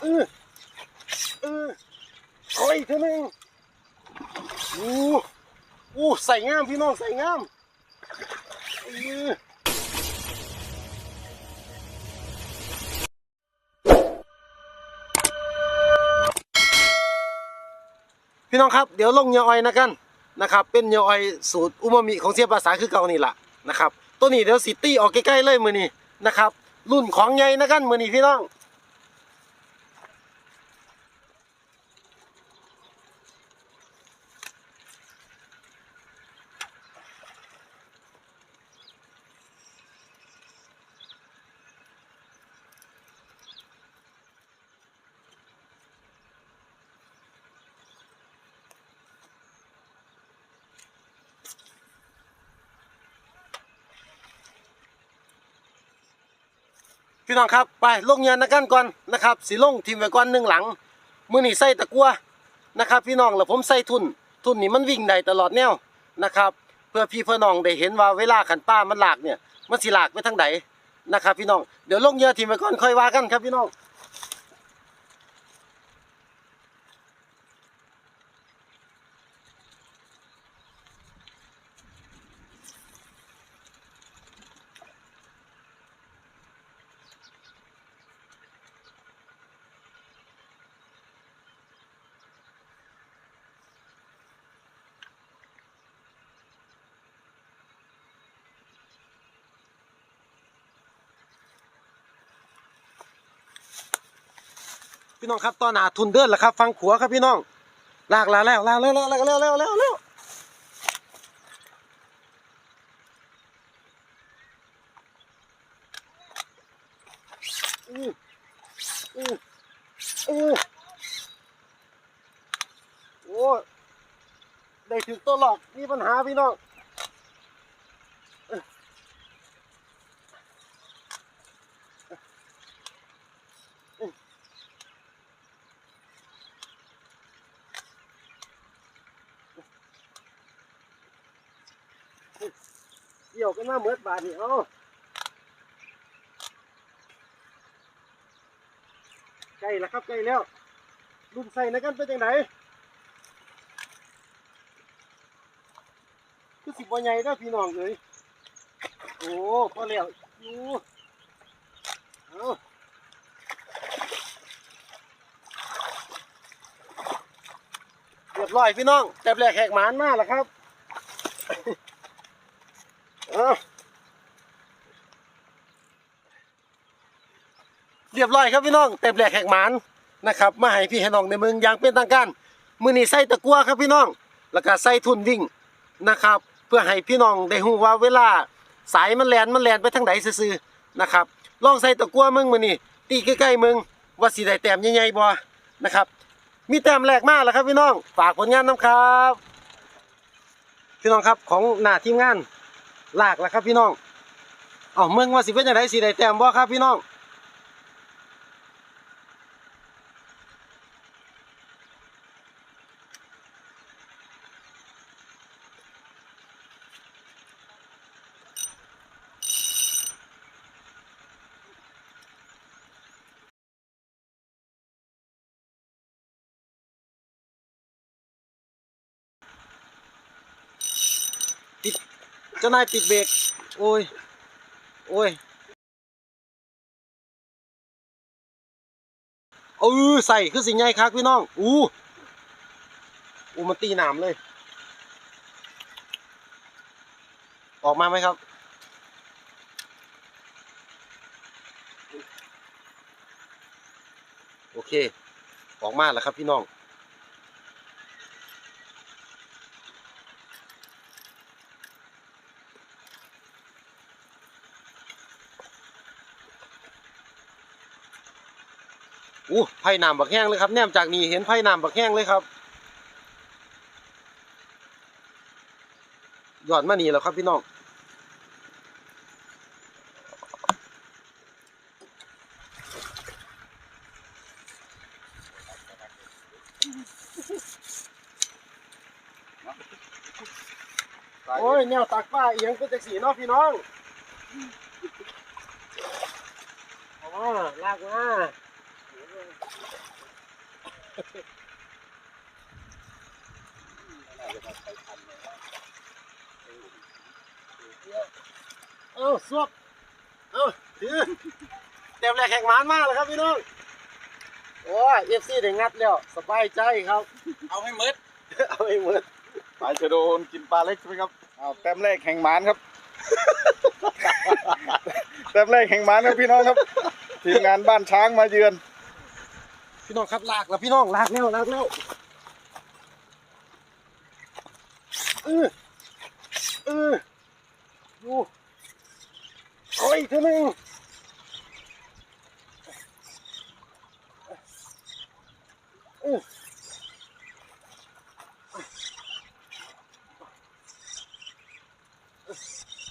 เออเออโอ้ยเท่านึงอู้อู้ใส่งามพี่น้องใส่งามเออพี่น้องครับเดี๋ยวลงเหยาอ้อยนะกันนะครับ เป็นเหยาอ้อยสูตรอูมามิของเสียภาษาคือเก่านี่แหละนะครับ ตัวนี้เดี๋ยวสิตี้ออกใกล้ๆเลยมือนี้นะครับ รุ่นของใหญ่นะกันมือนี้พี่น้อง พี่น้องครับไปลงเงินนะกันก่อนนะครับสีลงทีมไว้ก่อนหนึ่งหลัง มือนี่ใส่ตะกัวนะครับ พี่น้องแล้วผมใส่ทุน ทุนนี่มันวิ่งได้ตลอดแนวนะครับ เพื่อพี่เพื่อน้องได้เห็นว่าเวลาขันป้ามันหลากเนี่ยมันสีหลากไปทางไหนนะครับ พี่น้องเดี๋ยวลงเงินทีมไว้ก่อนค่อยว่ากันครับพี่น้อง พี่น้องครับตอนหนาทุนเดินแล้วครับ ฟังขัวครับพี่น้องลากลาแล้วลากแล้วลากแล้วแล้วแล้วแล้วอู้อู้อู้โอ้ได้ถึงตัวหลอกมีปัญหาพี่น้อง เกี่ยวกันมาเมื่อบาทนี่เอาใกล้แล้วครับใกล้แล้วลุมใส่นะกันเป็นยังไงคือสิบวันใหญ่เด้พี่น้องเลยโอ้พอแล้วอยู่เอาเรียบร้อยพี่น้องแต่แรกแหกหมานมากแล้วครับ เอา เรียบร้อยครับพี่น้องเต็มแหลกแหกหมานนะครับมาให้พี่ให้น้องในเมืองอย่างเป็นทางการมือนี้ใส่ตะกัวครับพี่น้อง แล้วก็ใส่ทุนวิ่งนะครับ เพื่อให้พี่น้องได้รู้ว่าเวลาสายมันแลนมันแลนไปทางไหนซื่อๆนะครับลองใส่ตะกัวมึงมือนี้ตีใกล้ๆมึงว่าสีได้แต้มใหญ่ๆบ่นะครับมีแต้มแรกมากแล้วครับพี่น้องฝากผลงานน้ำครับ พี่น้องครับของหน้าทีมงานหลากแล้วครับพี่น้องเอ๋อเมืองว่าสิเป็นยังไงสิได้แต้มบ่ครับพี่น้อง จ้านายปิดเบรกโอ้ย โอ้ยเออใส่คือสิ่งใหญ่ครับพี่น้อง อู้อู้มันตีหนามเลย ออกมาไหมครับโอเค ออกมาแล้วครับพี่น้อง อู้ไผ่น้ำบักแห้งเลยครับแนมจากนี้เห็นไผ่น้ำบักแห้งเลยครับยอดมานีแล้วครับพี่น้องโอ้ยแนวตักป้าเอียงเป็นจักสีเนาะพี่น้องอามาลากมา เอ้าสวบเอ้าถือเต็มแรกแข่งหมานมากเลยครับพี่น้อง โอ้ยเอฟซีได้งัดแล้ว สบายใจครับ เอาให้มืดเอาไอ้หมืดปลาชะโดนกินปลาเล็กใช่ไหมครับเอาแต้มแรกแห่งหมานครับ แต้มแรกแห่งหมานครับพี่น้องครับ ทีมงานบ้านช้างมาเยือน พี่น้องครับลากแล้วพี่น้องลากแล้วลากแล้วเออเออดูโอ้ยทีหนึงเออ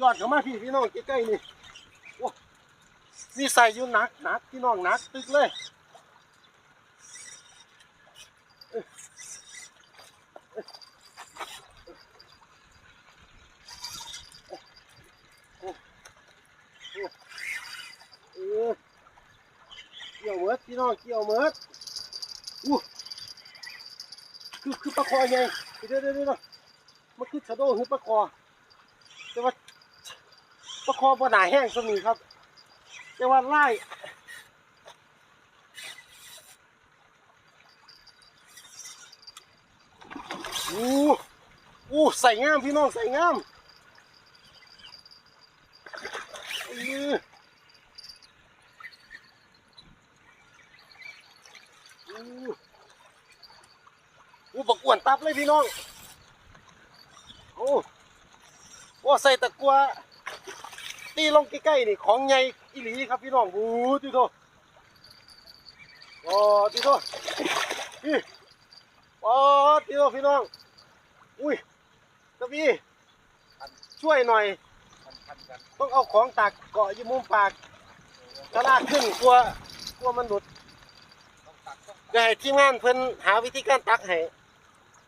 ยอดเข้ามาพี่พี่น้องใกล้ๆนี่ มีใส่อยู่หนักหนักพี่น้องหนักตึกเลย เกี่ยวเมิดพี่น้องเกี่ยวเมิดอู้คือคือปลาคอไงเดี๋ยวเดี๋ยวเดี๋ยวมันคือชะโดคือปลาคอแต่ว่าปลาคอบ่หนาแห้งสมีครับแต่ว่าไล่ อู้อู้ใส่งามพี่น้องใส่งามอออู้อู้บักอ้วนตับเลยพี่น้อง โอ้โอ้ใส่ตะกัวตีลงใกล้ๆนี่ของใหญ่อีหลีครับพี่น้องโอ้ติโตโอ้ติโตพี่โอ้ติโตพี่น้อง อุ้ยตะพี่ช่วยหน่อย ต้องเอาของตักเกาะยู่มุมปากถ้าลากขึ้นกลัวกลัวมันหลุดเดี๋ยวให้ทีมงานเพิ่นหาวิธีการตักให้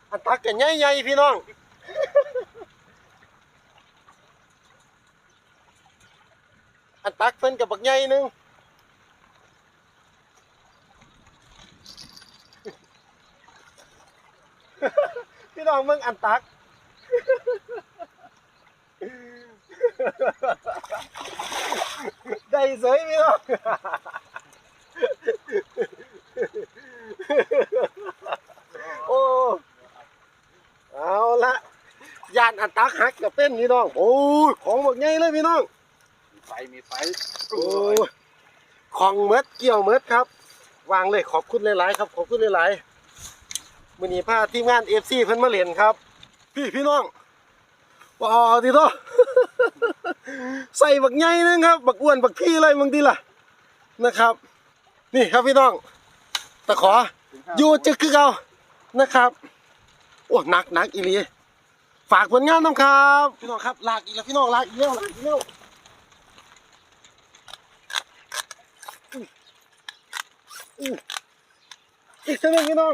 อันตักกันใหญ่ๆพี่น้องอันตักเพิ่นกับบักใหญ่หนึง พี่น้องมึงอันตัก ได้เสยพี่น้องโอ้ เอาละยานอันตักหักกับเป็นพี่น้อง โอ้ยของบักใหญ่เลยพี่น้อง มีไฟมีไฟโอ้ยของเมดเกี่ยวเมดครับ วางเลยขอบคุณหลายๆครับ ขอบคุณหลายๆ มือนี้พาทีมงานเอฟซีเพิ่นมาเล่นครับ พี่พี่น้องว้าวทีโตใส่บักใหญ่นึงครับ บักอ้วนบักพี่เลยมึงดีล่ะนะครับ นี่ครับพี่น้องตะขออยู่จึกคือเก่านะครับโอ้หนักหนักอีลีฝากผลงานน้ำครับ พี่น้องครับลากอีกแล้วพี่น้องลากอีกแล้วลากอีกแล้วอุ้ยอุ้ยอีกสักหนึ่งพี่น้อง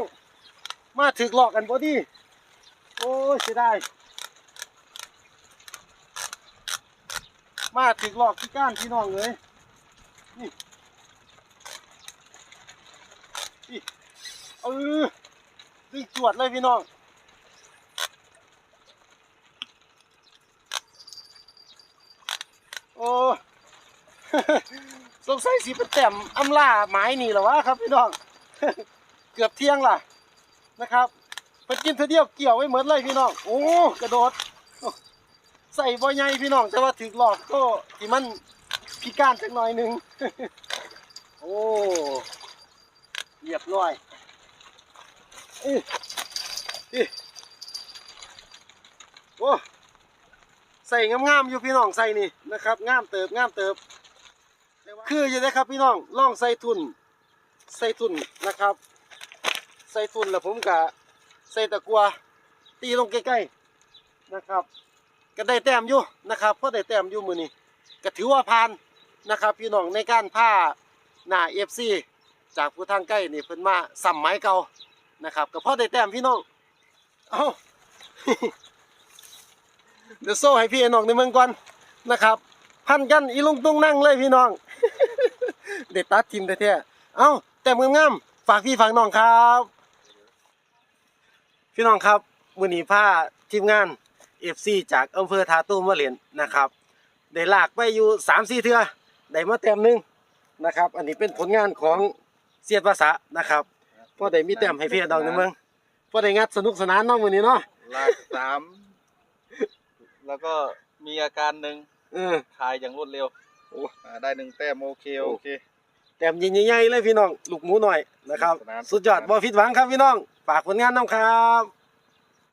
มาถึกหลอกกันพอดีโอ้ยเสียดายมาถึกหลอกที่ก้านพี่น้องเลยนี่นี่เออวิ่งจวดเลยพี่น้องโอ้สงสัยสิเป็นแต้มอำลาไม้นี่หรอวะครับพี่น้อง เกือบเที่ยงล่ะ นะครับไปกินเธอเดียวเกี่ยวไว้เหมือนเลยพี่น้องโอ้กระโดด ใส่บ่ใหญ่พี่น้องแต่ว่าถึกหลอกก็ที่มันพิการสักหน่อยหนึ่งโอ้เรียบร้อยอื้ออื้อโอ้ใส่งามๆอยู่พี่น้องใส่นี่นะครับงามเติบงามเติบ คืออยู่ได้ครับพี่น้องล่องใส่ทุน ใส่ทุนนะครับ ส่ทุนแล้วผมกะใส่ตะกัวตีลงใกล้ๆนะครับ ก็ได้แต้มอยู่นะครับเพราะได้แต้มอยู่มือนี้ก็ถือว่าผ่านนะครับ พี่น้องในการผ้าหน้าเอฟซีจากผู้ทางใกล้นี่เพิ่นมาสัมไม้เก่านะครับก็เพราะได้แต้มพี่น้องเอาเดี๋ยวโซ่ให้พี่น้องในเมืองก่อนนะครับ พันกันอีลงตรงนั่งเลยพี่น้องเด็ดตัดทิมแท้ๆเอ้าแต้มงามๆฝากพี่ฝากน้องครับ พี่น้องครับมื้อนี้พาทีมงาน FC จากอำเภอทาตุ้มมาเล่นนะครับได้ลากไปอยู่3-4เทื่อได้มาแต้มหนึงนะครับ อันนี้เป็นผลงานของเสียดภาษานะครับพอได้มีแต้มให้พี่น้องในเมืองพอได้งัดสนุกสนานเน้องมื้อนี้เนาะลากสามแล้วก็มีอาการหนึ่งเออคายอย่างรวดเร็วอ่าได้หนึ่งแต้มโอเคโอเค แต้มใหญ่ๆเลยพี่น้องลูกหมูหน่อยนะครับสนานสุดยอดบ่ผิดหวังครับพี่น้องฝากผลงานน้ำครับ